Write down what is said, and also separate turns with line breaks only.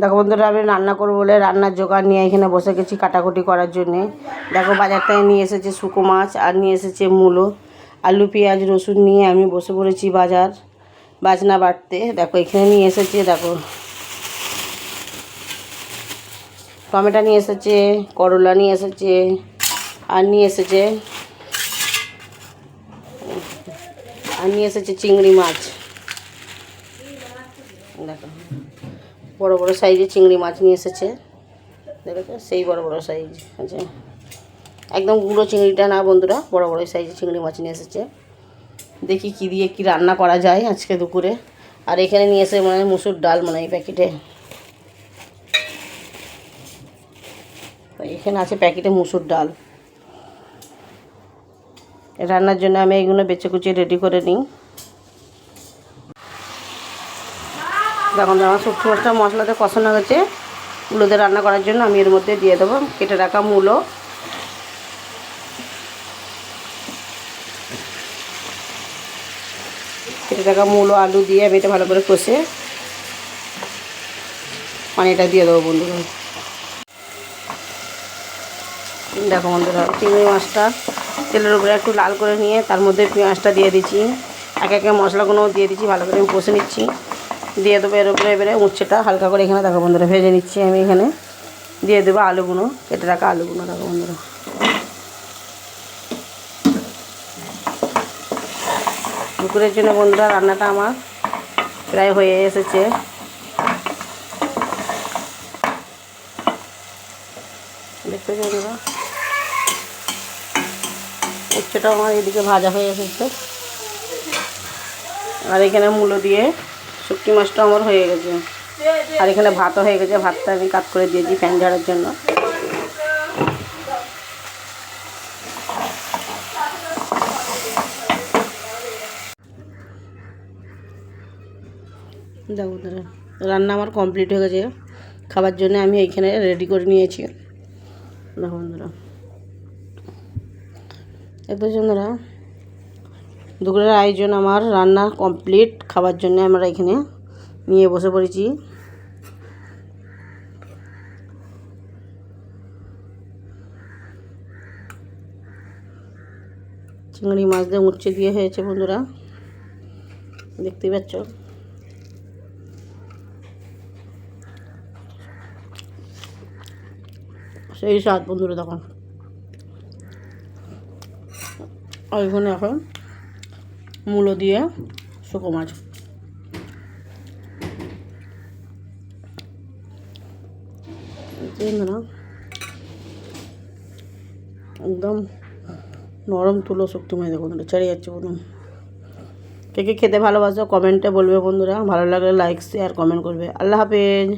দেখো বন্ধুরা, আমি রান্না করব বলে রান্নার জোগাড় নিয়ে এখানে বসে গেছি কাটাকুটি করার জন্যে। দেখো বাজার থেকে নিয়ে এসেছে শুকো মাছ আর নিয়ে এসেছে মূলো, আলু, পেঁয়াজ, রসুন নিয়ে আমি বসে পড়েছি বাজার, বাজনা বাটতে দেখো, এখানে নিয়ে এসেছে, দেখো, টমেটো নিয়ে এসেছে, করলা নিয়ে এসেছে, আর নিয়ে এসেছে, আর নিয়ে এসেছে চিংড়ি মাছ। দেখো। বড় বড় সাইজে চিংড়ি মাছ নিয়ে এসেছে। দেখেছ সেই বড় বড় সাইজ আছে। একদম গুঁড়ো চিংড়িটা না বন্ধুরা, বড় বড় সাইজে চিংড়ি মাছ নিয়ে এসেছে। দেখি কি দিয়ে কি রান্না করা যায় আজকে দুপুরে। আর এখানে নিয়ে এসে মানে মুসুর ডাল মানে এই প্যাকেটে এখানে আছে প্যাকেটে মুসুর ডাল। রান্নার জন্য আমি এইগুলো বেছে কুচিয়ে রেডি করে নিই। যখন আমার শুক্তো মাছটা মশলাতে কষানো হয়েছে মূলোতে রান্না করার জন্য আমি এর মধ্যে দিয়ে দেবো, কেটে রাখা মূলো কেটে রাখা মূলো আলু দিয়ে আমি এটা ভালো করে কষে পানিটা দিয়ে দেবো বন্ধুরা। দেখো বন্ধুরা, চিংড়ি মাছটা তেলের উপরে একটু লাল করে নিয়ে তার মধ্যে পেঁয়াজটা দিয়ে দিচ্ছি। এক একে মশলাগুলো দিয়ে দিচ্ছি, ভালো করে আমি কষে নিচ্ছি। দিয়ে দেবো এর উপরে, এবারে উচ্ছেটা হালকা করে এখানে দেখো বন্ধুরা, ভেজে নিচ্ছি আমি এখানে। দিয়ে দেবো আলুগুলো কেটে রাখা আলুগুলো দেখো বন্ধুরা। দুপুরের জন্য বন্ধুরা রান্নাটা আমার প্রায় হয়ে এসেছে। দেখতে উচ্ছেটাও আমার এদিকে ভাজা হয়ে এসেছে। আর এখানে মূলো দিয়ে শুটকি মাছটা আমার হয়ে গেছে। আর এখানে ভাতও হয়ে গেছে, ভাতটা আমি কাট করে দিয়েছি ফ্যান ঝাড়ার জন্য। দেখো রান্না আমার কমপ্লিট হয়ে গেছে। খাবার জন্য আমি এইখানে রেডি করে নিয়েছি। দেখো বন্ধুরা। এত বন্ধুরা দুপুরের আয়োজন আমার, রান্না কমপ্লিট খাবার জন্য আমরা এখানে নিয়ে বসে পড়েছি। চিংড়ি মাছ দিয়ে উচ্ছে দিয়ে হয়েছে বন্ধুরা। দেখতেই পাচ্ছ। সেই স্বাদ বন্ধুরা তখন। ওইখানে এখন মূলো দিয়ে শুকো মাছ। একদম নরম তুলো শক্তি মাছ দেখুন ছেড়ে যাচ্ছে বলুন। কে কে খেতে ভালোবাসো, কমেন্টে বলবে বন্ধুরা, ভালো লাগলে লাইক শেয়ার কমেন্ট করবে। আল্লাহ হাফেজ।